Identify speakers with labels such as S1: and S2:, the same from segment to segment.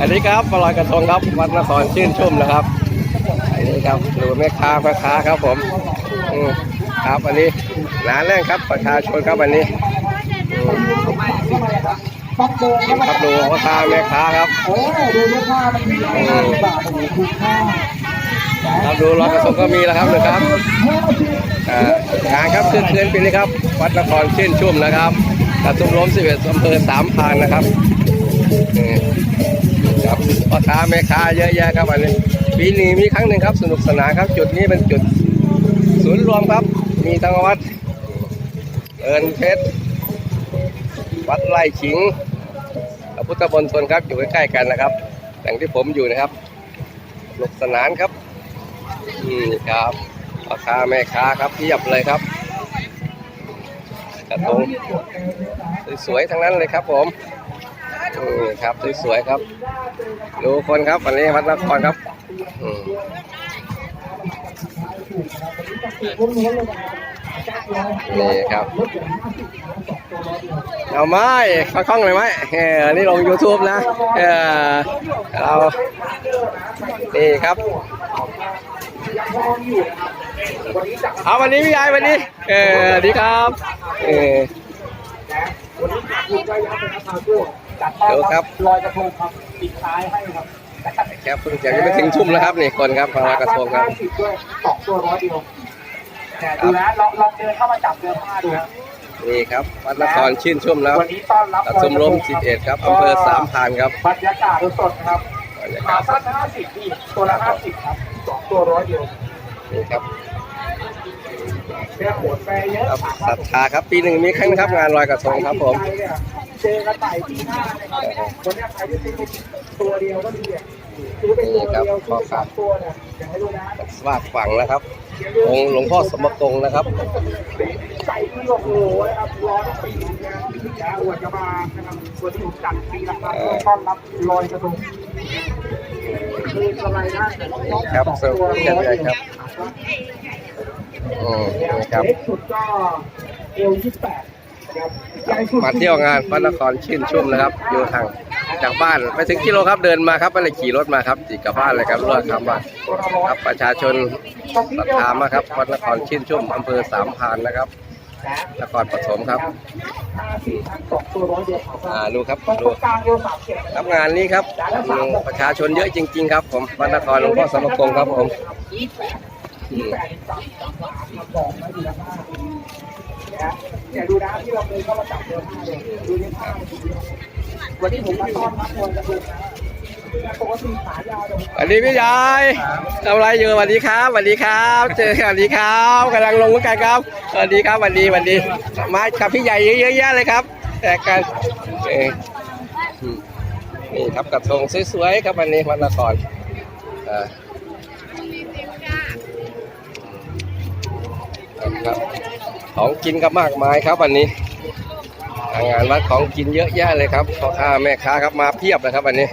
S1: อันนี้ครับปลอยกระทงครับวัดนครชื่นชุ่มนะครับอันนี้ครับดูแม่ค้าแม่ค้าครับผมอืมครับอันนี้หนาแน่นครับประชาชนครับอันนี้ครับดูพ่อค้าแม่ค้าครับ
S2: เออดูเสื้อผ้ามันมีค
S1: รับดูลอยกระทงก็มีแล้วครับนะครับงานครับคืนคืนปีนี้ครับ วัดนครชื่นชุ่มนะครับกระตุ้มล้มสิบเอ็ดอำเภอสามพานนะครับ ครับพ่อค้าแม่ค้าเยอะแยะครับอันนี้ปีนี้มีครั้งหนึ่งครับ สนุกสนานครับ จุดนี้เป็นจุดศูนย์รวมครับ มีทั้งวัดเอินเพชรวัดไร่ขิงพระพุทธบนตนครับอยู่ใกล้ๆกันนะครับอย่างที่ผมอยู่นะครับสนุกสนานครับอืมครับพ่อค้าแม่ค้าครับเพียบเลยครับกระทงสวยๆทั้งนั้นเลยครับผม อืมครับสวยๆครับ ดูคนครับวันนี้วัดนครครับนี่ครับ เอาไม้เขาคล้องเลยไหมเออนี่ลง YouTube นะเออเรานี่ครับเอาวันนี้พี่ยายวันนี้ เออดีครับ เออเดี๋ยว ครับ
S2: ลอยกระทงครับปิดท้ายให้ครับ
S1: ครับเพิ่งจะยังไม่ถึงชุ่มแล้วครับนี่คนครับมาลอยกระทงครับ
S2: สิบด้วยสองตัวร้อยเดียวแต่ดูนะลองลองเดินเข้ามาจับเดินผ้าดูนะ
S1: นี่ครับวัดนครชื่นชุ่มแล้ว
S2: วันนี้ต้อนรับ
S1: กระทุ่มล้ม11 ครับอำเภอสามพรานครับ
S2: บรรยากาศสดๆนะครับ
S1: บรรยา
S2: ขากา
S1: ศ
S2: สั้นห้าสิบพี่ตัวละห้าสิบครับสองตัวร้อยเดียว
S1: นี่ครับ
S2: แค่โขนแปรเยอะ
S1: ครับศรัทธาครับปีหนึ่งมีครั้งนะครับงานลอยกระทงครับผม
S2: เจอกันใหม่ปีหน้านะครับคนเนี้ยใครที่ซื้อไปตัวเดียวก็ดีอะซื้อไปตัวเดียวซื้อไปสองตัวเนี่ยอย่าให้รู้นะ
S1: วาดฝังนะครับองหลวงพ่อสมกงนะครับ
S2: ใส่ที่โอ้โหนะครับร้อนปีนะนะอวดจะมานะครับวันที่ผมจัดปีละครั้งเพื่อต้อนรับลอยกระทงคือกำไรได้แต่ต้อง
S1: ครับสวัสดีครับอืมครับ
S2: เล็กสุดก็เอลยี่สิบแปด
S1: มาเที่ยวงานวัดนครชื่นชุ่มนะครับอยู่ทางจากบ้านไปถึงกิโลครับเดินมาครับไม่ได้ขี่รถมาครับจีกลับบ้านเลยครับรถครับบ้านครับประชาชนศรัทธามาครับวัดนครชื่นชุ่มอำเภอสามพานนะครับนครปฐมครับ
S2: ห้าสี่พันสองตัวร้อยเดียวครับ
S1: อ่าดูครับ
S2: ตรง
S1: ดู
S2: กลางเอลสามเจ็ด
S1: ครับงานนี้ครับประชาชนเยอะจริง ๆ ครับ ผมวัดนครหลวงพ่อสมกงครับผม
S2: แปดสามสามสามมาบอกนะดูนะผ้านะเนี่ยดูนะที่เราเคยเข้ามาจับเดินผ้าเลยดูนี่ยผ้าวันนี้ผมมาต้อนรับคนกระทงนะปกติขายาวแต่ผม
S1: สวัสดีพี่ยายทำไรอยู่สวัสดีครับสวัสดีครับ เจอกันสวัสดีครับกำลังลงเมือกันครับสวัสดีครับสวัสดีสวัสดี มากับพี่ใหญ่เยอะแยะเลยครับ แต่กันนี่ครับกระทงสวยๆครับวันนี้วัดนครอ่าครับ ของกินก็มากมายครับวันนี้งานวัดของกินเยอะแยะเลยครับพ่อค้าแม่ค้าครับมาเพียบเลยครับวันนี้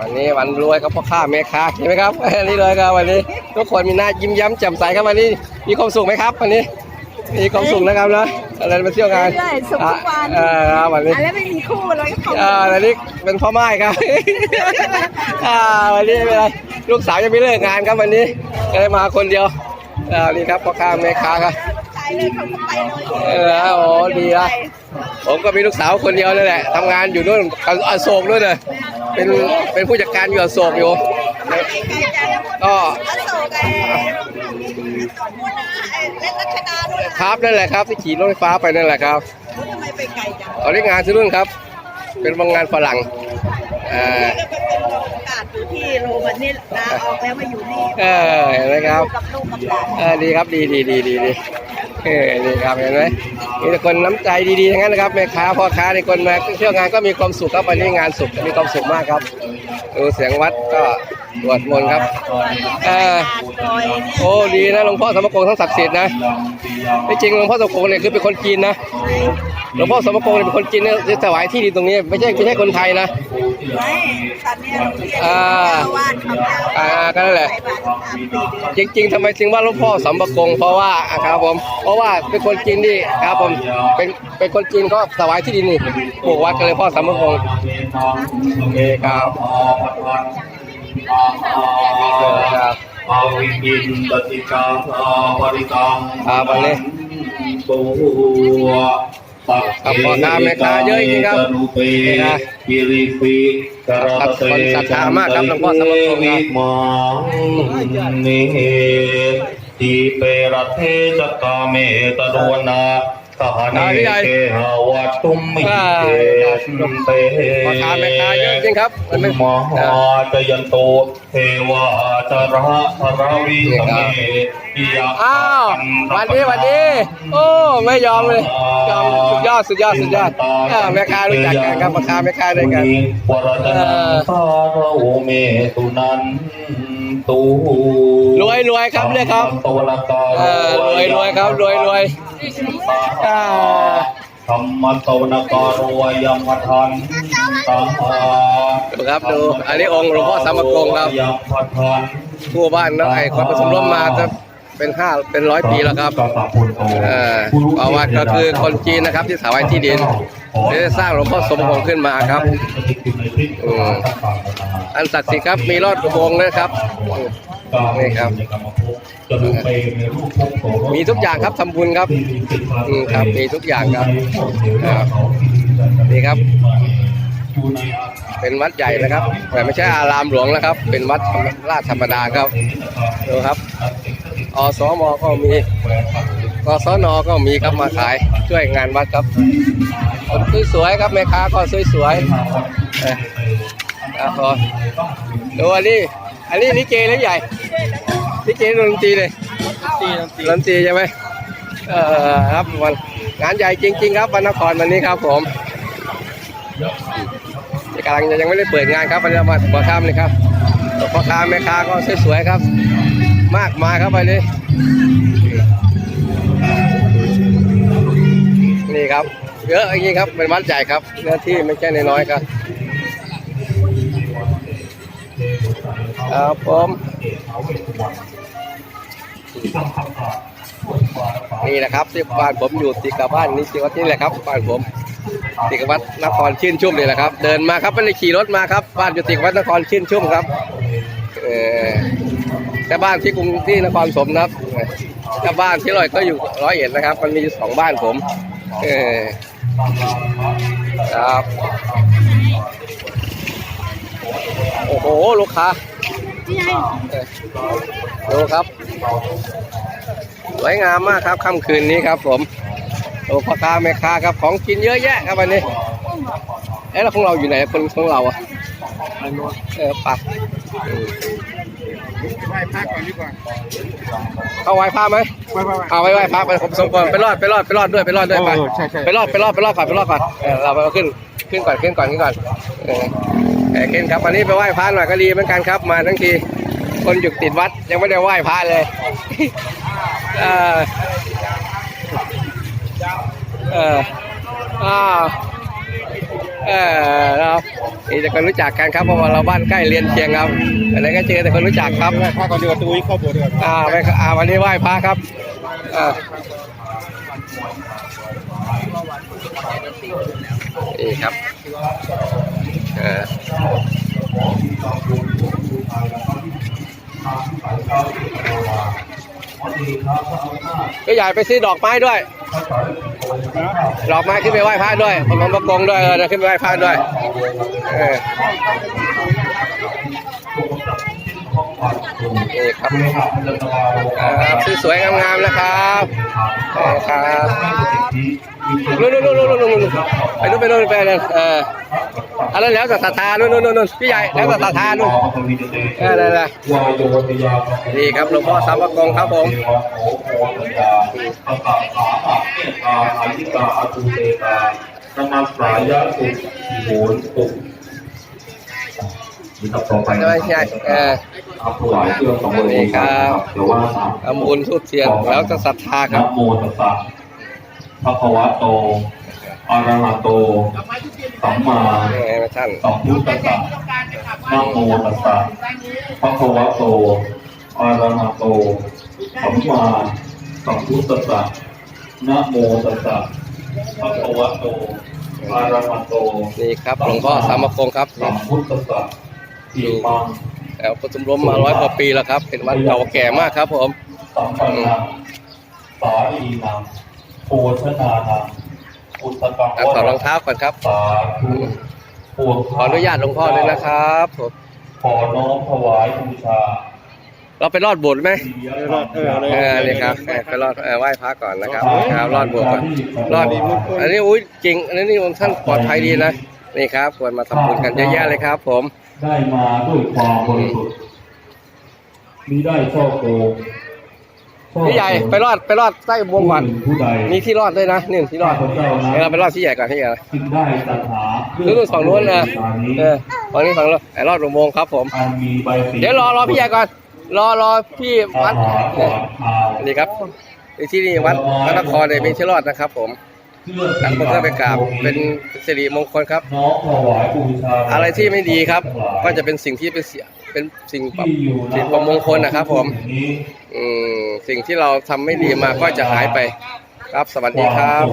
S1: วันนี้วันรวยครับพ่อค้าแม่ค้าเห็นไหมครับนี่เลยครับวันนี้ ทุกคนมีหน้ายิ้มย้ำแจ่มใสครับวันนี้ มีความสุขไหมครับวันนี้ มีความสุขนะครับนะอะไรมาเที่ยวงาน
S3: เรื่อยๆสุขทุกวัน
S1: เออครับวันนี้
S3: อันแล้วไม่มีคู่เลยเขา
S1: อ่าวันนี้เป็นพ่อไม้ครับอ่าวันนี้เป็นไรลูกสาวยังไม่เลิกงานครับวันนี้ก็เลยมาคนเดียวอ่านี่ครับพ่อค้าแม่ค้าครับ
S3: ใจ เลยเขาก็ไปเลย
S1: เออโอ้ดีละผมก็มีลูกสาวคนเดียวนี่แหละทำงานอยู่นู่นอโศกด้วยเลยเป็นเป็นผู้จัดการอยู่อโศกอยู่
S3: ไกลจัง
S1: ก็
S3: อโศกไอ้ก่อนพูดนะไอ้เล่นรัชดาด้วยนะครับ
S1: นั่นแหละครับที่ขี่รถไฟฟ้าไปนั่นแหละครับ
S3: ทำไมไปไกลจัง
S1: ตอนนี้งานที่นู่นครับ เป็นโรงงานฝรั่งเออ
S3: ก็ไปเป็นโอกาสอยู่ที่โรมันนี่ลาออกแล้วมาอยู่นี่
S1: เออเห็นไหมครับ
S3: กับลูกกับหลาน
S1: เออดีครับดีดีดีดีดี เออดีครับเห็นไหมมีแต่คนน้ำใจดีๆทั้งนั้นนะครับแม่ค้าพ่อค้าในคนมาเที่ยวงานก็มีความสุขครับวันนี้งานสุขมีความสุขมากครับดูเสียงวัดก็ ตรวจมนต์ครับเออ
S3: ซอยเนี่ย
S1: โอ้ดีนะหลวงพ่อสมกงทั้งศักดิ์สิทธิ์นะที่จริงหลวงพ่อสมกงเนี่ยคือเป็นคนจีนนะหลวงพ่อสมกงเนี่ยเป็นคนจีนเนี่ยที่ถวายที่ดินตรงนี้ไม่ใช่ไม่ใช่คนไทยนะ
S3: ไม่ตอนเนี้ยเรียน
S4: อ่า
S3: เจ้าวาดเขาแล้ว
S4: อ่าก็นั่นแหละ
S3: ใส่บาตรสามปี
S4: จริง ๆทำไมถึงว่าหลวงพ่อสัมปะกงเพราะว่าอะครับผม เพราะว่าเป็นคนจีนที่ครับผมเป็นเป็นคนจีนก็ถวายที่ดินนี่ปลูกวัดกันเลยพ่อสัมปะกงโอเคครับครับ
S1: อาวินินตติกาปริตัง
S4: ครับวันนี้
S1: ตัวปัก
S4: ครับพ่อค้าแม่ค้าเยอะจริงครับ
S1: นุเป
S4: นี่นะ
S1: กิริปิกรเต
S4: คนศรัทธามากครับหลวงพ่อสมพงษ์ครับ
S1: มังนิทีเปรเทจตาเมตโดนา สหเน
S4: อ่าพี่ใหญ่
S1: เกหาวัตตุมมิ
S4: อ่า
S1: เตเป
S4: พ่อค้าแม่ค้าเยอะจริงครับมันเป็น
S1: มหาจยันโตเทวาจาระธรวิสเมปิยะ
S4: อ้าววันนี้วันนี้โอ้ไม่ยอมเลยยอมสุดยอดสุดยอดสุดยอดอ่าแม่ค้ารู้จักกันครับพ่อค้าแม่ค้าด้วยกัน
S1: วรจนังสารโอเมตุนัน ตู
S4: รวยรวยครับเนี่ยครับ
S1: โตละกา
S4: เออรวยรวยครับรวยรวยอ่า
S1: ธรรมโตนะการวายมทันตา
S4: ดูครับดู อันนี้องค์หลวงพ่อสัมปะกงครับ
S1: ยมทัน
S4: ผู้บ้านเนาะไอ้คนผสมร่วมมาจะเป็นห้าเป็นร้อยปีแล้วครับเออประวัติก็คือคนจีนนะครับที่ถวายที่ดิน ได้สร้างหลวงพ่อสมพงษ์ขึ้นมาครับอืมอันศักดิ์สิทธิ์ครับมีรอดอุโบงค์ด้วยครับนี่ครับมีทุกอย่างครับทำบุญครับอืมครับมีทุกอย่างครับครับนี่ครับ เป็นวัดใหญ่นะครับ แต่ไม่ใช่อารามหลวงนะครับ เป็นวัดราชธรรมดาครับดูครับอสมก็มี กศนก็มีครับมาขายช่วยงานวัดครับคนสวยๆครับแม่ค้าก็สวยๆเอ่อครับพอดูอันนี้อันนี้ลิเกเล็กใหญ่ลิเกดนตรีเลยดนตรีใช่ไหมเออครับวันงานใหญ่จริง ๆ ครับวันนครวันนี้ครับผมกำลังยังไม่ได้เปิดงานครับวันนี้มาหัวค่ำเลยครับพ่อค้าแม่ค้าก็สวยๆครับ มากมายครับวันนี้นี่ ครับ เยอะอย่างนี้ครับเป็นวัดใหญ่ครับเนื้อที่ไม่ใช่น้อยครับครับผมนี่นะครับที่บ้านผมอยู่ติกับบ้านนี้ที่วัดนี่แหละครับบ้านผมติกับวัดนครชื่นชุ่มนี่แหละครับ เดินมาครับไม่ได้ขี่รถมาครับ บ้านอยู่ติกับวัดนครชื่นชุ่มครับเออแต่บ้านที่กรุงที่นครสมนะครับแต่บ้านที่ร้อยก็อยู่ร้อยเอ็ดนะครับ มันมีอยู่สองบ้านผม ครับ โอ้โห ลูกค้าดูครับ สวยงามมากครับค่ำคืนนี้ครับผมโอ้พ่อค้าแม่ค้าครับของกินเยอะแยะครับวันนี้ เอ๊ะแล้วของเราอยู่ไหนคนของเราอะเออปัก
S5: ไหว้พระก่อนดีกว่า
S4: เข้าไหว้พระไหม
S5: ไหว้ไหว้
S4: เอาไว้ไหว้พระไปผมส่งก่อนไปรอดไปรอดไปรอดด้วยไปรอดด้วยไป
S5: เออใช่ใช่
S4: ไปรอดไปรอดไปรอดก่อนไปรอดก่อนเออเราไปเอาขึ้นขึ้นก่อนขึ้นก่อนขึ้นก่อนเออเออขึ้นครับวันนี้ไปไหว้พระหน่อยก็ดีเหมือนกันครับมาทั้งทีคนอยู่ติดวัดยังไม่ได้ไหว้พระเลยเออเอออ้าว เออครับนี่แต่คนรู้จักกันครับเพราะว่าเราบ้านใกล้เรียนเคียงครับอะไรก็เจอแต่คนรู้จักครับ
S5: ไหว้พระก่อนดีกว่าตุ้ยเข้าโบสถ์ดีกว่า
S4: อ่าไปอ่าวันนี้ไหว้พระครับอ่านี่ครับเออก็อยากไปซื้อดอกไม้ด้วย หลอกมาขึ้นไปไหว้พระด้วยผมผมประกงด้วยเออขึ้นไปไหว้พระด้วยเออนี่ครับครับสวยๆงามๆนะครับครับนู่นนู่นนู่นนู่นไปนู่นไปนู่นไปเออ อันนั้นแล้วแต่ศรัทธานู่นนู่นนู่นพี่ใหญ่แล้วแต่ศรัทธานู่นเออนั่นแหละนี่ครับหลวงพ่อสัมปะกงครับผม
S1: นมัสายะสุโหนตุนี่ครับต่อไป
S4: ไม่ใช่เออ
S1: ครับถวายเครื่องสองบริ
S4: นี่ครับ
S1: เดี๋ยวว่าสม
S4: ทำบุญทุบเทียนแล้วจะศรัทธาครับ
S1: โมตัสสะภะควะโตอรหะโต
S4: สัมมา
S1: ยังไงท่าน
S4: สัมพุทธัสสะนะโมตัสสะภะคะวะโตอะระหะโตสัมมาสัมพุทธัสสะนะโมตัสสะภะคะวะโตอะระหะโต
S1: นี่ครับหลวงพ่อสามพงครับ
S4: สัมพุทธัสสะอิมัง
S1: แถวปทุมรมมาร้อยกว่าปีแล้วครับ เป็นวัดเก่าแก่มากครับผม
S4: สัมปันนังสาลีนังโภชนานังอุตตัง
S1: ครับถอดรองเท้าก่อนครับ
S4: สาธุพวง
S1: ขออนุญาตหลวงพ่อเลยนะครับผม
S4: ขอน้อมถวายบูชา
S1: เราไปรอดโบสถ์ไหม
S4: รอดเออ
S1: เออนี่ครับเออไปรอดเออไหว้พระก่อนนะครับครับรอดโบสถ์ก่อนรอดอันนี้อุ้ยจริงอันนี้ท่านปลอดภัยดีนะนี่ครับควรมาทำบุญกันเยอะแยะเลยครับ ผม
S4: ได้มาด้วยความบริสุทธิ์มิได้ช่อโกงช่อโกง
S1: พี่ใหญ่ไปรอดไปรอดใต้บวงก่อน
S4: ผู้ใด
S1: มีที่รอดด้วยนะนี่ที่รอด
S4: ข้าพเจ้านะ
S1: เดี๋ยวเราไปรอดที่ใหญ่ก่อนที่ใหญ่
S4: จึงได้ตัณหา
S1: นู่นฝั่งนู้นนะ
S4: นี้
S1: เออฝั่งนี้ฝั่งนู้นไอ้รอดอุโมงค์ครับผม
S4: อันมีใบสี
S1: เดี๋ยวรอรอพี่ใหญ่ก่อน รอรอพี่
S4: อา
S1: วัด
S4: หารก่อนข่าว
S1: นี่ครับที่นี่วัดพระนครเนี่ยมีที่รอดนะครับผม
S4: เพื่อ
S1: หลังผมก็ไปกราบเป็นสิริมงคลครับ
S4: น้อมถวายบูชา
S1: อะไรที่ไม่ดีครับ ก็จะเป็นสิ่งที่เป็นเสียเป็นสิ่งปรับ
S4: ที่อยู่ณ
S1: สิ่งประมงคลนะครับผม
S4: นี้
S1: อืมสิ่งที่เราทำไม่ดีมาก็จะหายไป ครับสวัสดีครับ